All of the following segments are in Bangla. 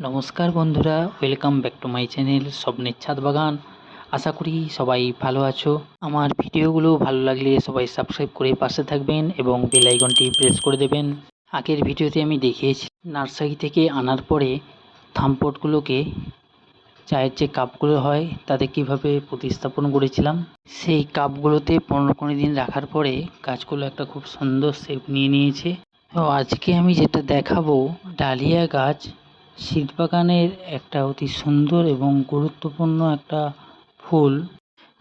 নমস্কার বন্ধুরা welcome back to my channel স্বপ্নের ছাদ বাগান। আশা করি সবাই ভালো আছো। আমার ভিডিওগুলো ভালো লাগলে সবাই সাবস্ক্রাইব করে পাশে থাকবেন এবং বেল আইকনটি প্রেস করে দেবেন। আগের ভিডিওতে আমি দেখিয়েছি, নার্সারি থেকে আনার পরে থামপটগুলোকে চায়ের যে কাপগুলো হয়, তাতে কীভাবে প্রতিস্থাপন করেছিলাম, সেই কাপগুলোতে পনেরো কুড়ি দিন রাখার পরে গাছগুলো একটা খুব সুন্দর শেপ নিয়ে নিয়েছে। তো আজকে আমি যেটা দেখাবো, ডালিয়া গাছ শীত বাগানের একটা অতি সুন্দর এবং গুরুত্বপূর্ণ একটা ফুল।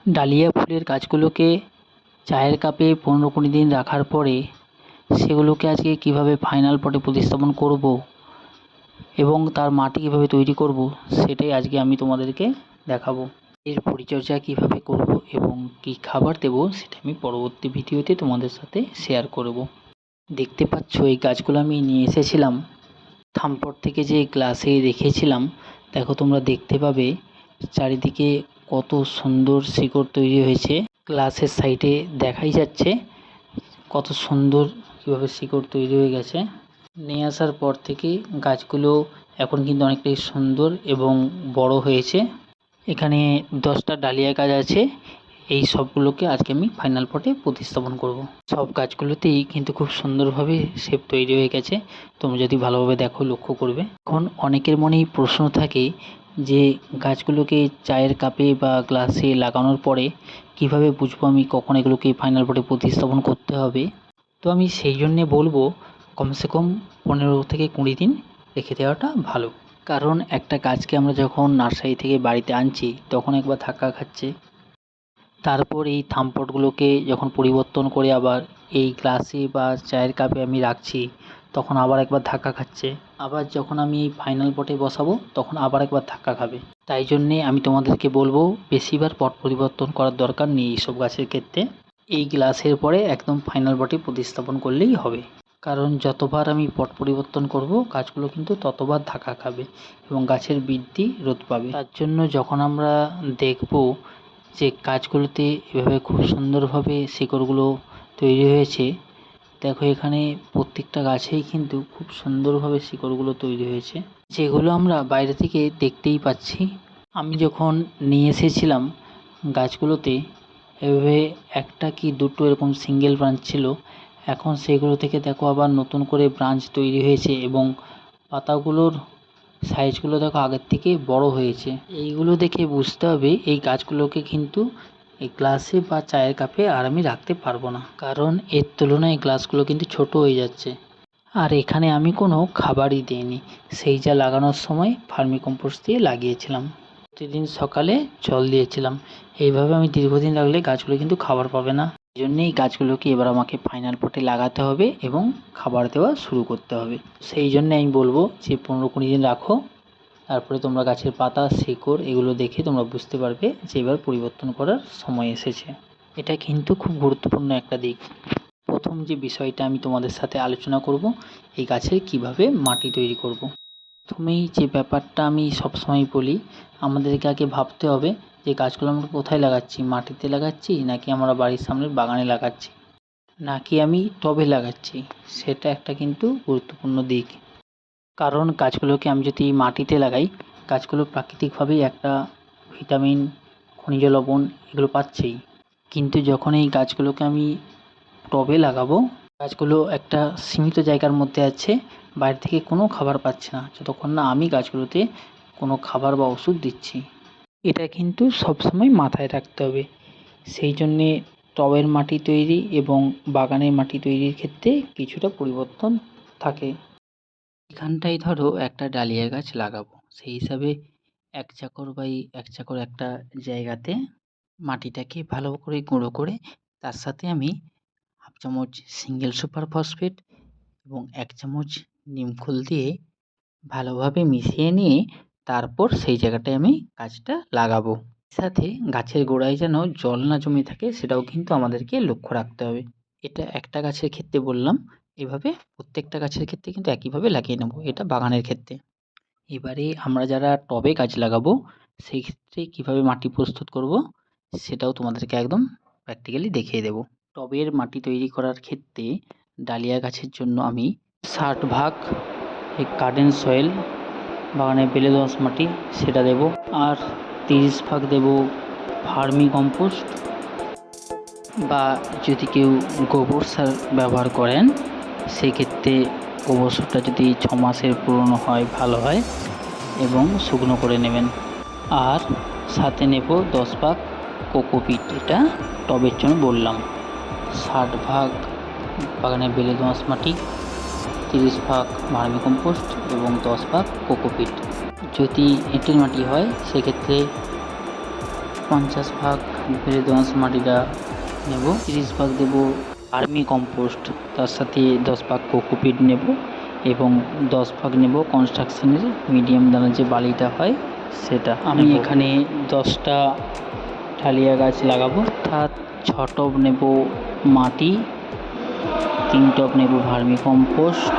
ডালিয়া ফুলের গাছগুলোকে চায়ের কাপে পনেরো কুড়ি দিন রাখার পরে সেগুলোকে আজকে কীভাবে ফাইনাল পটে প্রতিস্থাপন করব এবং তার মাটি কীভাবে তৈরি করব সেটাই আজকে আমি তোমাদেরকে দেখাবো। এর পরিচর্যা কীভাবে করব এবং কি খাবার দেব সেটা আমি পরবর্তী ভিডিওতে তোমাদের সাথে শেয়ার করব। দেখতে পাচ্ছ, এই গাছগুলো আমি নিয়ে এসেছিলাম। থামপট থেকে যে গ্লাসে রেখেছিলাম, দেখো তোমরা দেখতে পাবে চারিদিকে কত সুন্দর শিকড় তৈরি হয়েছে। গ্লাসের সাইডে দেখাই যাচ্ছে কত সুন্দর কীভাবে শিকড় তৈরি হয়ে গেছে। নিয়ে আসার পর থেকে গাছগুলো এখন কিন্তু অনেকটাই সুন্দর এবং বড় হয়েছে। এখানে দশটা ডালিয়া গাছ আছে। এই সবগুলোকে আজকে আমি ফাইনাল পটে প্রতিস্থাপন করব। সব গাছগুলোতেই কিন্তু খুব সুন্দরভাবে শেপ তৈরি হয়ে গেছে। তোমরা যদি ভালোভাবে দেখো, লক্ষ্য করবে। এখন অনেকের মনেই প্রশ্ন থাকে যে গাছগুলোকে চায়ের কাপে বা গ্লাসে লাগানোর পরে কীভাবে বুঝব আমি কখন এগুলোকে ফাইনাল পটে প্রতিস্থাপন করতে হবে? তো আমি সেই জন্যে বলব, কমসে কম পনেরো থেকে কুড়ি দিন রেখে দেওয়াটা ভালো। কারণ একটা গাছকে আমরা যখন নার্সারি থেকে বাড়িতে আনছি, তখন একবার ধাক্কা খাচ্ছে। তারপর এই থামপটগুলোকে যখন পরিবর্তন করে আবার এই গ্লাসে বা চায়ের কাপে আমি রাখছি, তখন আবার একবার ধাক্কা খাচ্ছে। আবার যখন আমি এই ফাইনাল পটে বসাবো, তখন আবার একবার ধাক্কা খাবে। তাই জন্যে আমি তোমাদেরকে বলব, বেশিবার পট পরিবর্তন করার দরকার নেই এইসব গাছের ক্ষেত্রে। এই গ্লাসের পরে একদম ফাইনাল পটে প্রতিস্থাপন করলেই হবে। কারণ যতবার আমি পট পরিবর্তন করব, গাছগুলো কিন্তু ততবার ধাক্কা খাবে এবং গাছের বৃদ্ধি রোধ পাবে। তার জন্য যখন আমরা দেখব যে গাছগুলোতে এভাবে খুব সুন্দরভাবে শিকড়গুলো তৈরি হয়েছে, দেখো এখানে প্রত্যেকটা গাছেই কিন্তু খুব সুন্দরভাবে শিকড়গুলো তৈরি হয়েছে। যেগুলো আমরা বাইরে থেকে দেখতেই পাচ্ছি। আমি যখন নিয়ে এসেছিলাম গাছগুলোতে, এভাবে একটা কি দুটো এরকম সিঙ্গেল ব্রাঞ্চ ছিল। এখন সেগুলো থেকে দেখো আবার নতুন করে ব্রাঞ্চ তৈরি হয়েছে এবং পাতাগুলোর সাইজগুলো দেখো আগের থেকে বড় হয়েছে। এইগুলো দেখে বুঝতে হবে, এই গাছগুলোকে কিন্তু এই গ্লাসে বা চায়ের কাপে আর আমি রাখতে পারব না। কারণ এর তুলনায় গ্লাসগুলো কিন্তু ছোট হয়ে যাচ্ছে। আর এখানে আমি কোনো খাবারই দিইনি। সেই যা লাগানোর সময় ফার্মি কম্পোস্ট দিয়ে লাগিয়েছিলাম। প্রতিদিন সকালে জল দিয়েছিলাম। এইভাবে আমি দীর্ঘদিন রাখলে গাছগুলো কিন্তু খাবার পাবে না। এই জন্যেই গাছগুলোকে এবার আমাকে ফাইনাল পটে লাগাতে হবে এবং খাবার দেওয়া শুরু করতে হবে। সেই জন্যে আমি বলব যে পনেরো কুড়ি দিন রাখো, তারপরে তোমরা গাছের পাতা, শিকড় এগুলো দেখে তোমরা বুঝতে পারবে যে এবার পরিবর্তন করার সময় এসেছে। এটা কিন্তু খুব গুরুত্বপূর্ণ একটা দিক। প্রথম যে বিষয়টা আমি তোমাদের সাথে আলোচনা করব, এই গাছের কীভাবে মাটি তৈরি করব। প্রথমেই যে ব্যাপারটা আমি সবসময় বলি, আমাদেরকে আগে ভাবতে হবে যে গাছগুলো আমরা কোথায় লাগাচ্ছি? মাটিতে লাগাচ্ছি নাকি আমরা বাড়ির সামনের বাগানে লাগাচ্ছি? নাকি আমি টবে লাগাচ্ছি? সেটা একটা কিন্তু গুরুত্বপূর্ণ দিক। কারণ গাছগুলোকে আমি যদি মাটিতে লাগাই, গাছগুলো প্রাকৃতিকভাবেই একটা ভিটামিন, খনিজ লবণ এগুলো পাচ্ছেই। কিন্তু যখন এই গাছগুলোকে আমি টবে লাগাবো, গাছগুলো একটা সীমিত জায়গার মধ্যে আছে, বাইরে থেকে কোনো খাবার পাচ্ছে না। যতক্ষণ না আমি গাছগুলোতে কোনো খাবার বা ওষুধ দিচ্ছি। এটা কিন্তু সবসময় মাথায় রাখতে হবে। সেই জন্যে টবের মাটি তৈরি এবং বাগানের মাটি তৈরির ক্ষেত্রে কিছুটা পরিবর্তন থাকে। এখানটায় ধরো একটা ডালিয়া গাছ লাগাবো। সেই হিসাবে এক চাকর বাই এক চাকর একটা জায়গাতে মাটিটাকে ভালো করে গুঁড়ো করে তার সাথে আমি হাফ চামচ সিঙ্গেল সুপার ফসফেট এবং এক চামচ নিমখোল দিয়ে ভালোভাবে মিশিয়ে নিয়ে তারপর সেই জায়গাটায় আমি গাছটা লাগাবো। সাথে গাছের গোড়ায় যেন জল না জমে থাকে, সেটাও কিন্তু আমাদেরকে লক্ষ্য রাখতে হবে। এটা একটা গাছের ক্ষেত্রে বললাম, এভাবে প্রত্যেকটা গাছের ক্ষেত্রে কিন্তু একইভাবে লাগিয়ে নেব, এটা বাগানের ক্ষেত্রে। এবারে আমরা যারা টবে গাছ লাগাবো, সেই ক্ষেত্রে কীভাবে মাটি প্রস্তুত করব, সেটাও তোমাদেরকে একদম প্র্যাকটিক্যালি দেখিয়ে দেবো। টবের মাটি তৈরি করার ক্ষেত্রে ডালিয়া গাছের জন্য আমি ষাট ভাগ গার্ডেন সয়েল বাগানে বেলে দোআঁশ মাটি, সেটা দেব। আর তিরিশ ভাগ দেব ভার্মি কম্পোস্ট বা যদি কেউ গোবর সার ব্যবহার করেন, সেক্ষেত্রে গোবর সারটা যদি ছ মাসের পুরনো হয়, ভালো হয় এবং শুকনো করে নেবেন। আর সাথে নেব দশ ভাগ কোকোপিট এটা টবের জন্য বললাম। ষাট ভাগ বাগানে বেলে দোআঁশ মাটি। তিরিশ ভাগ ভার্মি কম্পোস্ট এবং দশ ভাগ কোকোপিট। যদি এঁটেল মাটি হয় সেক্ষেত্রে পঞ্চাশ ভাগ বেলে দোআঁশ মাটিটা নেব তিরিশ ভাগ দেব ভার্মি কম্পোস্ট তার সাথে দশ ভাগ কোকোপিট নেব এবং দশ ভাগ নেব কনস্ট্রাকশনের মিডিয়াম দানার যে বালিটা হয় সেটা। আমি এখানে দশটা ডালিয়া গাছ লাগাবো অর্থাৎ ছ টব নেব মাটি তিন টব নেব ভার্মি কম্পোস্ট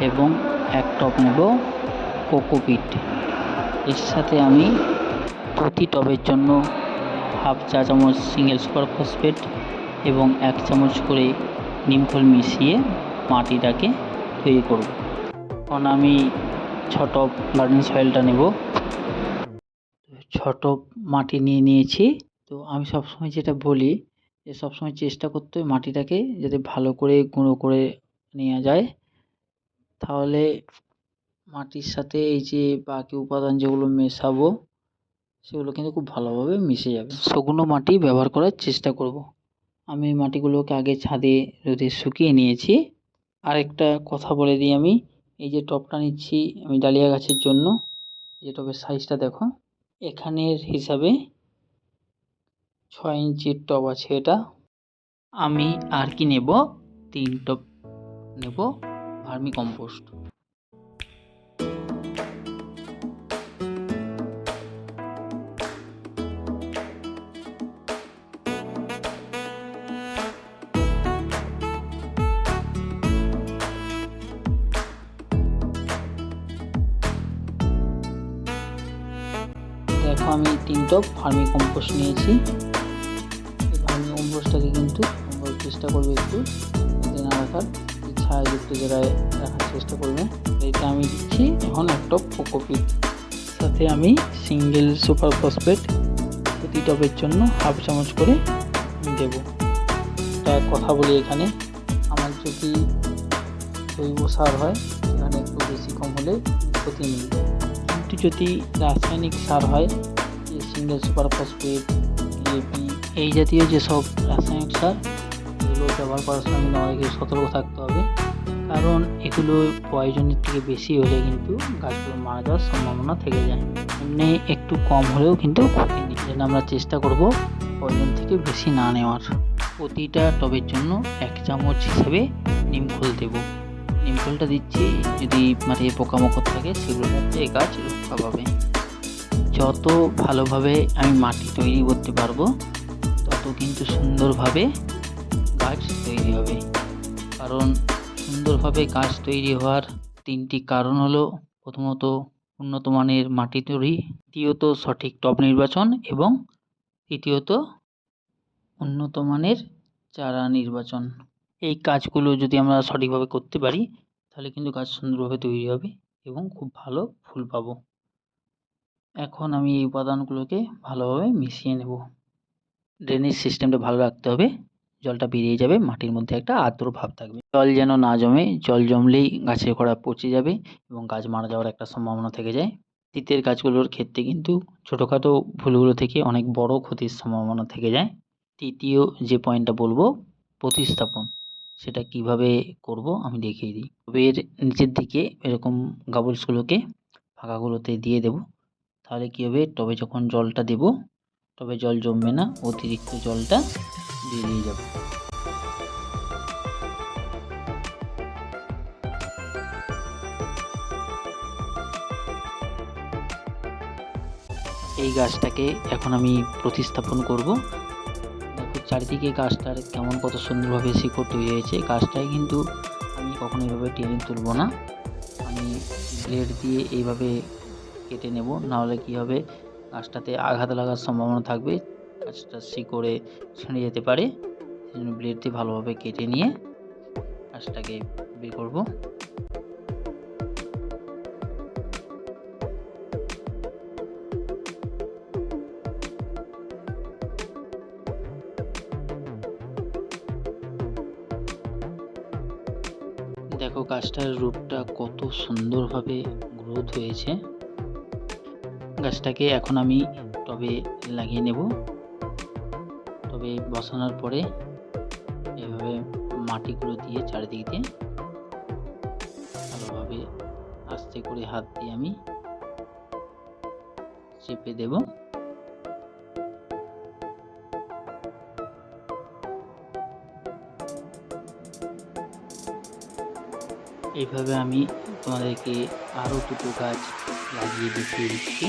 এবং এক টব নেব কোকোপিট এর সাথে আমি প্রতি টবের জন্য হাফ চা চামচ সিঙ্গেল সুপার ফসফেট এবং এক চামচ করে নিমখোল মিশিয়ে মাটিটাকে তৈরি করব। এখন আমি ছ টব গার্ডেন সয়েলটা নেব। ছ টব মাটি নিয়ে নিয়েছি। তো আমি সবসময় যেটা বলি যে সবসময় চেষ্টা করতে হবে মাটিটাকে যাতে ভালো করে গুঁড়ো করে নেওয়া যায়। তাহলে মাটির সাথে এই যে বাকি উপাদান যেগুলো মেশাবো, সেগুলো কিন্তু খুব ভালোভাবে মিশে যাবে। শুকনো মাটি ব্যবহার করার চেষ্টা করব। আমি মাটিগুলোকে আগে ছাদে রোদে শুকিয়ে নিয়েছি। আরেকটা কথা বলে দিই আমি, এই যে টবটা নিচ্ছি আমি ডালিয়া গাছের জন্য, এই টবের সাইজটা দেখো। এখানের হিসাবে ছয় ইঞ্চির টব আছে এটা। আমি আর কি নেব? তিন টব নেব ভার্মি কম্পোস্ট। দেখো আমি তিন টব ভার্মি কম্পোস্ট নিয়েছি। চেষ্টা করবে একটু। এতে না রাখার ছায়াযুক্ত জায়গায় রাখার চেষ্টা করবে। এটা আমি দিচ্ছি এখন এক টব কোকোপিট সাথে আমি সিঙ্গেল সুপার ফসফেট প্রতি টবের জন্য হাফ চামচ করে দেব। এটা কথা বলি এখানে। আমার যদি জৈব সার হয় সেখানে একটু বেশি কম হলে ক্ষতি নেই। কিন্তু যদি রাসায়নিক সার হয় সিঙ্গেল সুপার ফসফেট এই জাতীয় যেসব রাসায়নিক সার ব্যবহার করার সময় কিন্তু আমাদেরকে সতর্ক থাকতে হবে। কারণ এগুলো প্রয়োজনের থেকে বেশি হলে কিন্তু গাছগুলো মারা যাওয়ার সম্ভাবনা থেকে যায়। এমনি একটু কম হলেও কিন্তু ক্ষতি নেই। যেন আমরা চেষ্টা করব প্রয়োজন থেকে বেশি না নেওয়ার। প্রতিটা টবের জন্য এক চামচ হিসেবে নিম নিমখোল দেবো। নিমখোলটা দিচ্ছি, যদি মানে পোকামাকড় থাকে সেগুলোর মধ্যে গাছ রক্ষা পাবে। যত ভালোভাবে আমি মাটি তৈরি করতে পারব, তত কিন্তু সুন্দরভাবে গাছ তৈরি হবে। কারণ সুন্দরভাবে গাছ তৈরি হওয়ার তিনটি কারণ হলো, প্রথমত উন্নত মানের মাটি তৈরি, দ্বিতীয়ত সঠিক টব নির্বাচন, এবং তৃতীয়ত উন্নত মানের চারা নির্বাচন। এই কাজগুলো যদি আমরা সঠিকভাবে করতে পারি, তাহলে কিন্তু গাছ সুন্দরভাবে তৈরি হবে এবং খুব ভালো ফুল পাবো। এখন আমি এই উপাদানগুলোকে ভালোভাবে মিশিয়ে নেব। ড্রেনেজ সিস্টেমটা ভালো রাখতে হবে। জলটা বেরিয়ে যাবে, মাটির মধ্যে একটা আর্দ্র ভাব থাকবে। জল যেন না জমে, জল জমলেই গাছের গোড়া পচে যাবে এবং গাছ মারা যাওয়ার একটা সম্ভাবনা থেকে যায়। শীতের গাছগুলোর ক্ষেত্রে কিন্তু ছোটোখাটো ভুলগুলো থেকে অনেক বড় ক্ষতির সম্ভাবনা থেকে যায়। তৃতীয় যে পয়েন্টটা বলব, প্রতিস্থাপন। সেটা কীভাবে করব আমি দেখিয়ে দিই। টবের নিচের দিকে এরকম গাবলসগুলোকে ফাঁকাগুলোতে দিয়ে দেব। তাহলে কী হবে? টবে যখন জলটা দেব, টবে জল জমবে না, অতিরিক্ত জলটা বেরিয়ে যাবে এই গাছটাকে এখন আমি প্রতিস্থাপন করব। দেখো, চারিদিকে গাছটার কেমন কত সুন্দরভাবে শিকড় তৈরি হয়েছে। গাছটায় কিন্তু আমি কখনো এইভাবে টেনে তুলবো না। আমি ব্লেড দিয়ে এইভাবে কেটে নেব। নাহলে কী হবে? গাছটাতে আঘাত লাগার সম্ভাবনা থাকবে। কাঁচটা শিকড়ে ছেড়ে যেতে পারে। ব্লেডটি ব্লেড দিয়ে ভালোভাবে কেটে নিয়ে কাজটাকে বের করব। দেখো গাছটার রূপটা কত সুন্দরভাবে গ্রোথ হয়েছে। গাছটাকে এখন আমি টবে লাগিয়ে নেব। তবে বসানোর পরে এভাবে মাটিগুলো দিয়ে চারিদিক দিয়ে ভালোভাবে আস্তে করে হাত দিয়ে আমি চেপে দেব। এইভাবে আমি তোমাদেরকে আরও দুটো গাছ লাগিয়ে দেখিয়ে দিচ্ছি।